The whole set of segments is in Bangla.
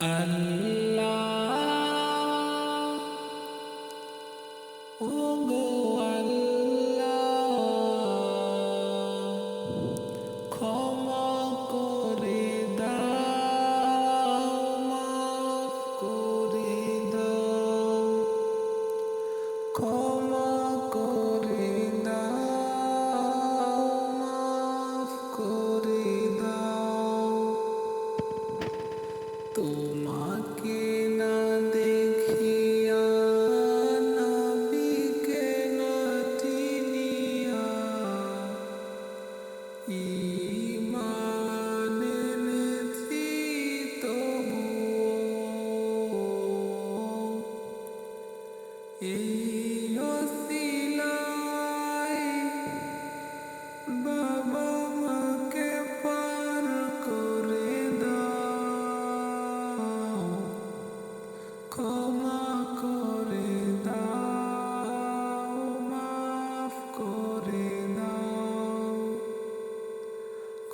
Allah, oh God. তোমাকে না দেখিয়া নবীকে না চিনিয়া ঈমান এনেছি তবুও। এই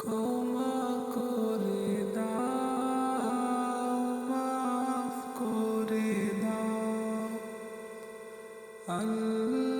ক্ষমা করে দাও মাফ করে দাও। আল্লাহ